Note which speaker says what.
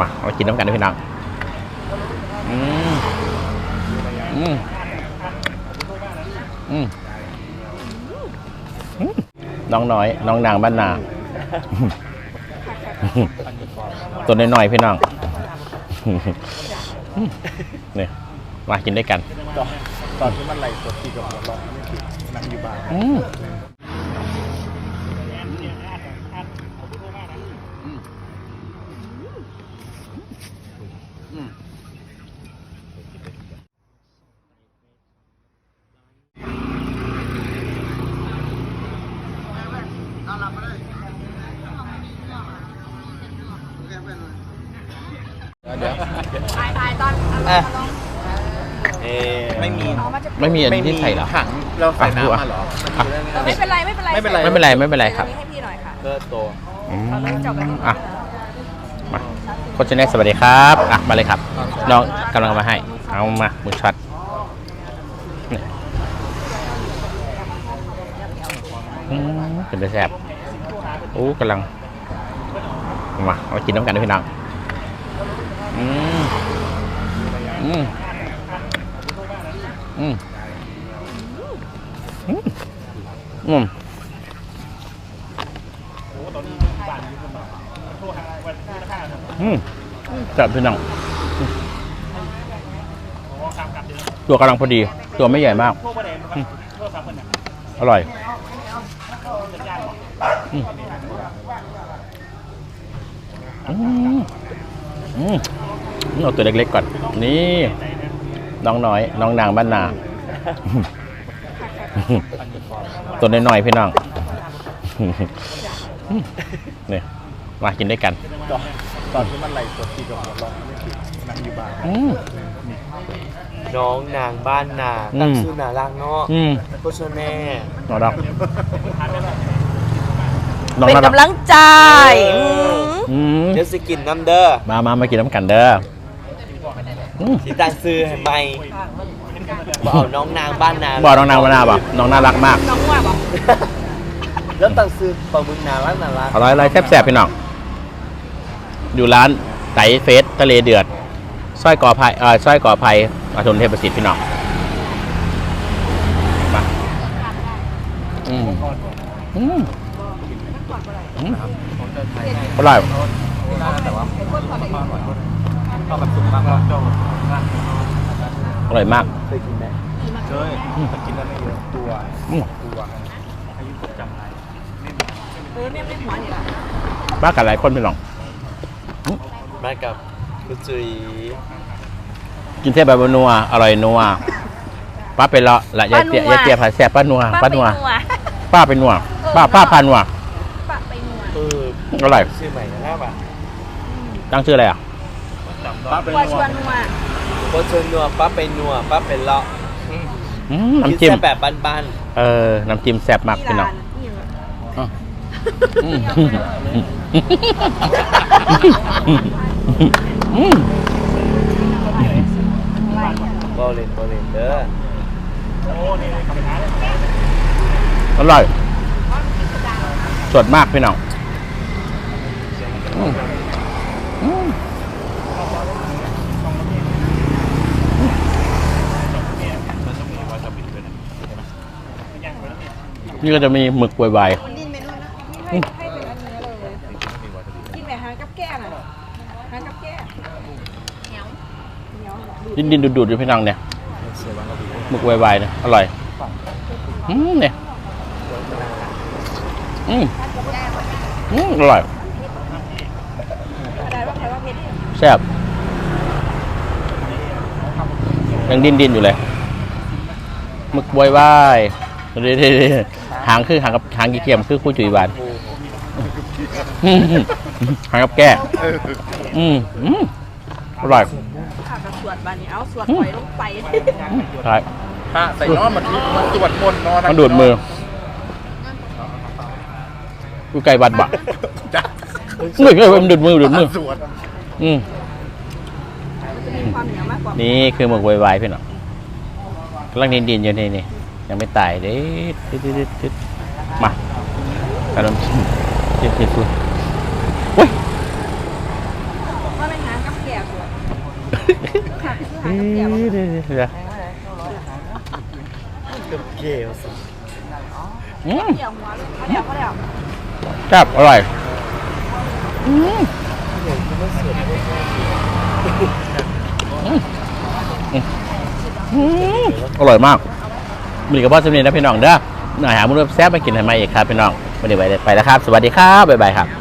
Speaker 1: มามากินน้ำกันด้วยพี่น้องอืมอืมอืมอืมน้องน้อย น้องนางบ้านนา ตัวน้อยๆพี่น้องเนี่ยมากินด้วยกัน
Speaker 2: ตอนตอนที่มันไหลสดที่กับหัวเราะไม่ติดนั่ งอยู่บ้าน
Speaker 1: อืมอะ
Speaker 2: เอ๊ไม่มี
Speaker 1: ไม่มีอันที่ใส่เหรอ
Speaker 2: ถังเราใส่น้ำมาเหรอ
Speaker 1: อะ
Speaker 3: ไม่เป็นไรไม่เป็นไร
Speaker 2: ไม่เป็นไร
Speaker 1: ไม่เป็นไรไม่เป็นไรครับ
Speaker 3: ให้พี่หน่อยค่ะ
Speaker 2: เลิศโต
Speaker 1: อืม
Speaker 3: เอาเลยเจาะกัน
Speaker 1: อะมาโคชเนสสวัสดีครับอะมาเลยครับ น้องกำลังเอามาให้ เอามามือช็อตนี่อืมเป็นไปแซ่บโอ้กำลัง มามากินน้ำกันด้วยพี่น้อง อืมอืมอืมอืมอืมอืมแซ่บพี่น้องตัวกำลังพอดี ตัวไม่ใหญ่มากอืมอร่อย อืมอืมอืมเอาตัวเล็กๆก่อน นี่น้องน้อย น้องนางบ้านนา ตัวน้อยๆพี่น้องเนี่ยมากินด้วยกัน
Speaker 2: ตอนตอนที่มันไหลสดที่กับหัวเราะไม่ติดนั่งอยู่บ้าน
Speaker 1: อืม
Speaker 4: น้องนางบ้านนา
Speaker 1: อืม
Speaker 4: ตั้งชื่อนารักเนาะ
Speaker 1: อืม
Speaker 4: โคชแม่
Speaker 1: น้องดอกน้อง
Speaker 3: เป็น
Speaker 1: น่ารัก
Speaker 3: กำลังใจ
Speaker 4: เออ
Speaker 3: อืม
Speaker 1: อืม
Speaker 4: เดี๋ยวสกินน้ำเด้อ
Speaker 1: มามามากินน้ำกันเด้ออืม
Speaker 4: สีตั้งซื้อให้ไหมบอกเอาน้องนางบ้านนา
Speaker 1: บอกน้องนางบ้านนาบอกน้องน่ารักมาก
Speaker 3: น้องว่าบอก
Speaker 4: แล้วตั้งซื้อปลาบึงนารักนารัก
Speaker 1: อร่อยอร่อยแซ่บๆพี่น้องอยู่ร้านไตเฟสทะเลเดือดสร้อยกอไผ่เอ่อสร้อยกอไผ่อาชนเทพประสิทธิ์พี่น้องมาอืมอืม อืมอร่อย
Speaker 2: เข้ากับสุกมากแล้วเจ้า
Speaker 1: อร่อยมาก
Speaker 4: เคยกินไหม
Speaker 2: เคยแต่กินแล้วไม่เยอะตัว
Speaker 1: อืม
Speaker 2: ตัวอายุจำไร
Speaker 3: เออเนี่ยไม่หัวนี่แหละ
Speaker 1: บ้ากันหลายคนพี่น้อง
Speaker 4: มากับคุณจุย
Speaker 1: กินเส้นแบบนัวอร่อยนัวป้าเป็นละละยายเตี้ยยายเตี้ยผาแซ่บป้านัวป้านัวป้าเป็นนัวป้าป้าพานัว
Speaker 3: ปะไปนัว
Speaker 4: เอ อ
Speaker 1: อร่อย
Speaker 4: ชื่อใหม่นะครับอะ
Speaker 1: ตั้งชื่ออะไรอะ
Speaker 2: ป้าเป็น
Speaker 3: วัว
Speaker 2: นั
Speaker 3: ช
Speaker 2: ว
Speaker 3: วนนัว
Speaker 4: โคชนัวป้าเป็นนัวป้าเป็นเลาะ
Speaker 1: อืม
Speaker 4: กิน
Speaker 1: น้ำจิ้ม
Speaker 4: แค่แบบบ้าน
Speaker 1: เออ น้ำจิ้มแซ่บมาก
Speaker 3: ที่
Speaker 1: พี่น้อ
Speaker 3: ร้างนนี่เหรอ
Speaker 1: อะอืมอืม
Speaker 4: ๆบอลเลนบอลเลนเด้อ
Speaker 1: อร่อย สดมากพี่น้องอืมอืม นี่ก็จะมีหมึกวาย
Speaker 3: มันดิ้นเมนูนะให้ให้เป็นอันนี้เลย กินแบบหางกับแก้น่ะหางกับแก้เหนียวเหนียว
Speaker 1: ๆดินดินๆดูดๆอยู่พี่น้องเนี่ยหมึกวายๆเนี่ยอร่อยอืมเนี่ยอืม อืมอร่อย
Speaker 3: อะไรว่าใครว่าเพชรเนี่ย
Speaker 1: แซ่บยังดิ้นดิ้นๆอยู่เลยหมึกบวยวายเดี๋ยวๆๆหางคือหางกับหางกี่เกียมคือคู่จุยบานอืมหางกับแก้อืมอืมอร่อย
Speaker 3: อะกับสวดบานนี้เอาสวดปล่อยลงไป
Speaker 1: อืมใช่
Speaker 2: พระใส่นอนมาทุกมาตรวจมนต์นอน
Speaker 1: มันดูดมือกูไก่บัดบะ
Speaker 2: จ้ะ
Speaker 1: เฮ้ยเฮ้ยมันดูดมือดูดมือ
Speaker 2: สวด
Speaker 1: อืม
Speaker 3: จะมีความเหนียวมากกว่า
Speaker 1: นี่คือหมึกวายๆพี่น้องกำลังดินดินๆอยู่นี่นี่ยังไม่ตายเด้ดดดดดมาขนมจิ้มจิ้มซีฟู้ดอุ้ย
Speaker 3: ว่าไม่หาค่ะคือหางกับแก้ว
Speaker 1: เดี๋ยว
Speaker 2: เกลสิ
Speaker 1: อืม
Speaker 3: เกี่ยวหัวลูกเขาเดี๋ยวเขาเดี๋ยว
Speaker 1: แซ่บอร่อยอืม อร่อยมากมีกับพ่อสำเนียงนะพี่น้องเด้ออยหามุ้งแซ่บไปกินทำไมอีกครับพี่น้องวันนี้ไปไปแล้วครับ สวัสดีครับบ๊ายบายครับ